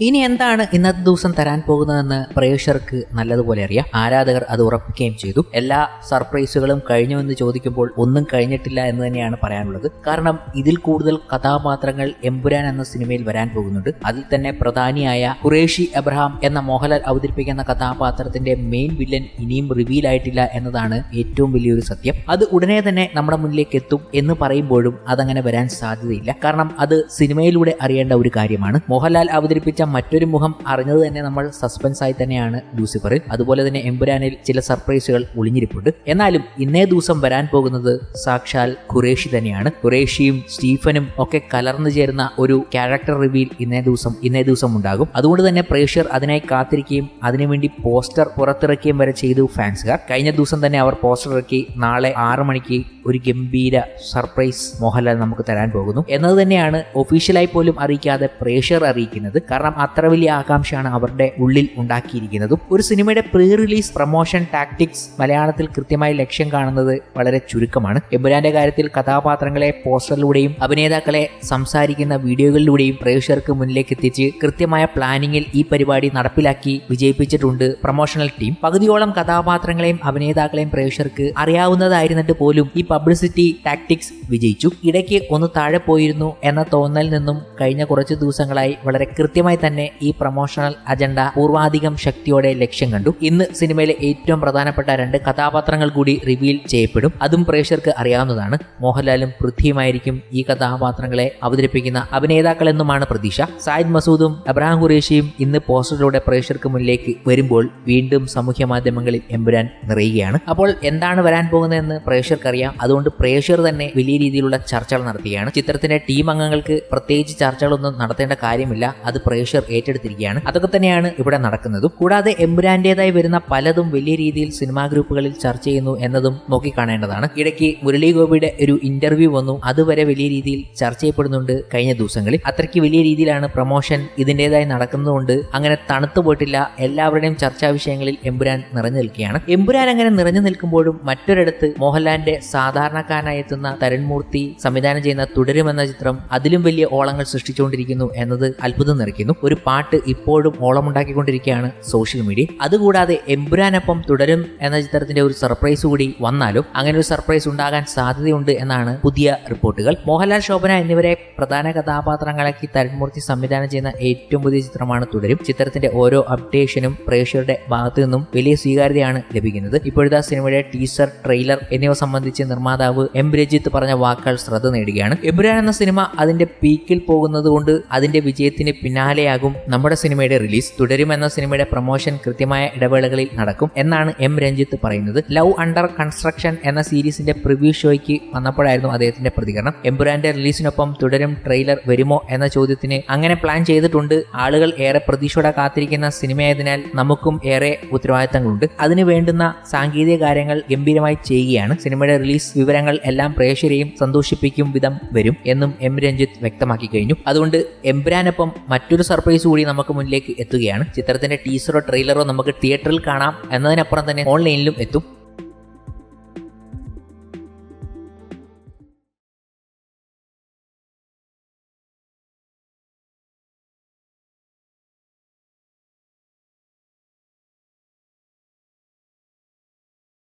ഇനി എന്താണ് ഇന്നത്തെ ദിവസം തരാൻ പോകുന്നതെന്ന് പ്രേക്ഷകർക്ക് നല്ലതുപോലെ അറിയാം. ആരാധകർ അത് ഉറപ്പിക്കുകയും ചെയ്തു. എല്ലാ സർപ്രൈസുകളും കഴിഞ്ഞു എന്ന് ചോദിക്കുമ്പോൾ ഒന്നും കഴിഞ്ഞിട്ടില്ല എന്ന് തന്നെയാണ് പറയാനുള്ളത്. കാരണം ഇതിൽ കൂടുതൽ കഥാപാത്രങ്ങൾ എമ്പുരാൻ എന്ന സിനിമയിൽ വരാൻ പോകുന്നുണ്ട്. അതിൽ തന്നെ പ്രധാനിയായ ഖുറേഷി എബ്രഹാം എന്ന മോഹൻലാൽ അവതരിപ്പിക്കുന്ന കഥാപാത്രത്തിന്റെ മെയിൻ വില്ലൻ ഇനിയും റിവീൽ ആയിട്ടില്ല എന്നതാണ് ഏറ്റവും വലിയൊരു സത്യം. അത് ഉടനെ തന്നെ നമ്മുടെ മുന്നിലേക്ക് എത്തും എന്ന് പറയുമ്പോഴും അതങ്ങനെ വരാൻ സാധ്യതയില്ല. കാരണം അത് സിനിമയിലൂടെ അറിയേണ്ട ഒരു കാര്യമാണ്. മോഹൻലാൽ അവതരിപ്പിച്ച മറ്റൊരു മുഖം അറിഞ്ഞത് തന്നെ നമ്മൾ സസ്പെൻസ് ആയി തന്നെയാണ് ലൂസിഫർ. അതുപോലെ തന്നെ എമ്പുരാനിൽ ചില സർപ്രൈസുകൾ ഒളിഞ്ഞിരിപ്പുണ്ട്. എന്നാലും ഇന്നേ ദിവസം വരാൻ പോകുന്നത് സാക്ഷാൽ ഖുറേഷി തന്നെയാണ്. ഖുറേഷിയും സ്റ്റീഫനും ഒക്കെ കലർന്നു ചേരുന്ന ഒരു ക്യാരക്ടർ റിവീൽ ഇന്നേ ദിവസം ഇന്നേ ദിവസം ഉണ്ടാകും. അതുകൊണ്ട് തന്നെ പ്രേക്ഷകർ അതിനായി കാത്തിരിക്കുകയും അതിനുവേണ്ടി പോസ്റ്റർ പുറത്തിറക്കുകയും വരെ ചെയ്തു ഫാൻസുകാർ. കഴിഞ്ഞ ദിവസം തന്നെ അവർ പോസ്റ്റർ ഇറക്കി നാളെ ആറു മണിക്ക് ഒരു ഗംഭീര സർപ്രൈസ് മോഹൻലാൽ നമുക്ക് തരാൻ പോകുന്നു. എന്നത് തന്നെയാണ് ഒഫീഷ്യലായി പോലും അറിയിക്കാതെ പ്രേക്ഷകർ അറിയിക്കുന്നത്. കാരണം അത്ര വലിയ ആകാംക്ഷയാണ് അവരുടെ ഉള്ളിൽ ഉണ്ടാക്കിയിരിക്കുന്നതും. ഒരു സിനിമയുടെ പ്രീ റിലീസ് പ്രൊമോഷൻ ടാക്ടിക്സ് മലയാളത്തിൽ കൃത്യമായി ലക്ഷ്യം കാണുന്നത് വളരെ ചുരുക്കമാണ്. എബുരാന്റെ കാര്യത്തിൽ കഥാപാത്രങ്ങളെ പോസ്റ്ററിലൂടെയും അഭിനേതാക്കളെ സംസാരിക്കുന്ന വീഡിയോകളിലൂടെയും പ്രേക്ഷകർക്ക് മുന്നിലേക്ക് എത്തിച്ച് കൃത്യമായ പ്ലാനിങ്ങിൽ ഈ പരിപാടി നടപ്പിലാക്കി വിജയിപ്പിച്ചിട്ടുണ്ട് പ്രൊമോഷണൽ ടീം പകുതിയോളം കഥാപാത്രങ്ങളെയും അഭിനേതാക്കളെയും പ്രേക്ഷകർക്ക് അറിയാവുന്നതായിരുന്നിട്ട് പോലും ഈ പബ്ലിസിറ്റി ടാക്ടിക്സ് വിജയിച്ചു. ഇടയ്ക്ക് ഒന്ന് താഴെ പോയിരുന്നു എന്ന തോന്നൽ നിന്നും കഴിഞ്ഞ കുറച്ച് ദിവസങ്ങളായി വളരെ കൃത്യമായി തന്നെ ഈ പ്രൊമോഷണൽ അജണ്ട പൂർവാധികം ശക്തിയോടെ ലക്ഷ്യം കണ്ടു. ഇന്ന് സിനിമയിലെ ഏറ്റവും പ്രധാനപ്പെട്ട രണ്ട് കഥാപാത്രങ്ങൾ കൂടി റിവീൽ ചെയ്യപ്പെടും. അതും പ്രേക്ഷകർക്ക് അറിയാവുന്നതാണ്. മോഹൻലാലും പൃഥ്വിയുമായിരിക്കും ഈ കഥാപാത്രങ്ങളെ അവതരിപ്പിക്കുന്ന അഭിനേതാക്കളെന്നുമാണ് പ്രതീക്ഷ. സായിദ് മസൂദും അബ്രഹാം ഖുറേഷിയും ഇന്ന് പോസ്റ്ററിലൂടെ പ്രേക്ഷകർക്ക് മുന്നിലേക്ക് വരുമ്പോൾ വീണ്ടും സാമൂഹ്യ മാധ്യമങ്ങളിൽ എമ്പുരാൻ നിറയുകയാണ്. അപ്പോൾ എന്താണ് വരാൻ പോകുന്നതെന്ന് പ്രേക്ഷകർക്ക് അറിയാം അതുകൊണ്ട് പ്രേക്ഷകർ തന്നെ വലിയ രീതിയിലുള്ള ചർച്ചകൾ നടത്തുകയാണ്. ചിത്രത്തിന്റെ ടീം അംഗങ്ങൾക്ക് പ്രത്യേകിച്ച് ചർച്ചകളൊന്നും നടത്തേണ്ട കാര്യമില്ല. അത് പ്രേക്ഷകർ ഏറ്റെടുത്തിരിക്കുകയാണ്. അതൊക്കെ തന്നെയാണ് ഇവിടെ നടക്കുന്നതും. കൂടാതെ എമ്പുരാന്റേതായി വരുന്ന പലതും വലിയ രീതിയിൽ സിനിമാ ഗ്രൂപ്പുകളിൽ ചർച്ച ചെയ്യുന്നു എന്നതും നോക്കിക്കാണേണ്ടതാണ്. ഇടയ്ക്ക് മുരളി ഗോപിയുടെ ഒരു ഇന്റർവ്യൂ വന്നു. അതുവരെ വലിയ രീതിയിൽ ചർച്ച ചെയ്യപ്പെടുന്നുണ്ട് കഴിഞ്ഞ ദിവസങ്ങളിൽ. അത്രയ്ക്ക് വലിയ രീതിയിലാണ് പ്രൊമോഷൻ ഇതിന്റെതായി നടക്കുന്നതുകൊണ്ട് അങ്ങനെ തണുത്തു പോയിട്ടില്ല. എല്ലാവരുടെയും ചർച്ചാ വിഷയങ്ങളിൽ എമ്പുരാൻ നിറഞ്ഞു നിൽക്കുകയാണ്. എമ്പുരാൻ അങ്ങനെ നിറഞ്ഞു നിൽക്കുമ്പോഴും മറ്റൊരിടത്ത് മോഹൻലാലിന്റെ സാധാരണക്കാരനായി എത്തുന്ന തരുൺമൂർത്തി സംവിധാനം ചെയ്യുന്ന തുടരുമെന്ന ചിത്രം അതിലും വലിയ ഓളങ്ങൾ സൃഷ്ടിച്ചുകൊണ്ടിരിക്കുന്നു എന്നത് അത്ഭുതം നിറയ്ക്കുന്നു. ഒരു പാട്ട് ഇപ്പോഴും ഓളമുണ്ടാക്കിക്കൊണ്ടിരിക്കുകയാണ് സോഷ്യൽ മീഡിയ അതുകൂടാതെ എമ്പുരാനൊപ്പം തുടരും എന്ന ചിത്രത്തിന്റെ ഒരു സർപ്രൈസ് കൂടി വന്നാലും അങ്ങനെ ഒരു സർപ്രൈസ് ഉണ്ടാകാൻ സാധ്യതയുണ്ട് എന്നാണ് പുതിയ റിപ്പോർട്ടുകൾ. മോഹൻലാൽ ശോഭന എന്നിവരെ പ്രധാന കഥാപാത്രങ്ങളാക്കി തരൺമൂർത്തി സംവിധാനം ചെയ്യുന്ന ഏറ്റവും പുതിയ ചിത്രമാണ് തുടരും. ചിത്രത്തിന്റെ ഓരോ അപ്ഡേഷനും പ്രേക്ഷകരുടെ ഭാഗത്തു നിന്നും വലിയ സ്വീകാര്യതയാണ് ലഭിക്കുന്നത്. ഇപ്പോഴത്തെ സിനിമയുടെ ടീസർ ട്രെയിലർ എന്നിവ സംബന്ധിച്ച് നിർമ്മാതാവ് എം രജിത്ത് പറഞ്ഞ വാക്കുകൾ ശ്രദ്ധ നേടുകയാണ്. എമ്പുരാൻ എന്ന സിനിമ അതിന്റെ പീക്കിൽ പോകുന്നത് കൊണ്ട് അതിന്റെ വിജയത്തിന് പിന്നാലെയാകും നമ്മുടെ സിനിമയുടെ റിലീസ്. തുടരുമെന്ന സിനിമയുടെ പ്രൊമോഷൻ കൃത്യമായ ഇടവേളകളിൽ നടക്കും എന്നാണ് എം രഞ്ജിത്ത് പറയുന്നത്. ലവ് അണ്ടർ കൺസ്ട്രക്ഷൻ എന്ന സീരീസിന്റെ പ്രിവ്യൂ ഷോയ്ക്ക് വന്നപ്പോഴായിരുന്നു അദ്ദേഹത്തിന്റെ പ്രതികരണം. എംബുരാന്റെ റിലീസിനൊപ്പം തുടരും ട്രെയിലർ വരുമോ എന്ന ചോദ്യത്തിന് അങ്ങനെ പ്ലാൻ ചെയ്തിട്ടുണ്ട്. ആളുകൾ ഏറെ പ്രതീക്ഷയോടെ കാത്തിരിക്കുന്ന സിനിമയായതിനാൽ നമുക്കും ഏറെ ഉത്തരവാദിത്തങ്ങളുണ്ട്. അതിന് വേണ്ടുന്ന സാങ്കേതിക കാര്യങ്ങൾ ഗംഭീരമായി ചെയ്യുകയാണ്. സിനിമയുടെ റിലീസ് വിവരങ്ങൾ എല്ലാം പ്രേക്ഷകരെയും സന്തോഷിപ്പിക്കും വിധം വരും എന്നും എം രഞ്ജിത്ത് വ്യക്തമാക്കി കഴിഞ്ഞു. അതുകൊണ്ട് എംബ്രാനൊപ്പം മറ്റൊരു സർപ്രൈസ് കൂടി നമുക്ക് മുന്നിലേക്ക് എത്തുകയാണ്. ചിത്രത്തിന്റെ ടീസറോ ട്രെയിലറോ നമുക്ക് തിയേറ്ററിൽ കാണാം. എന്നതിനപ്പുറം തന്നെ ഓൺലൈനിലും എത്തും.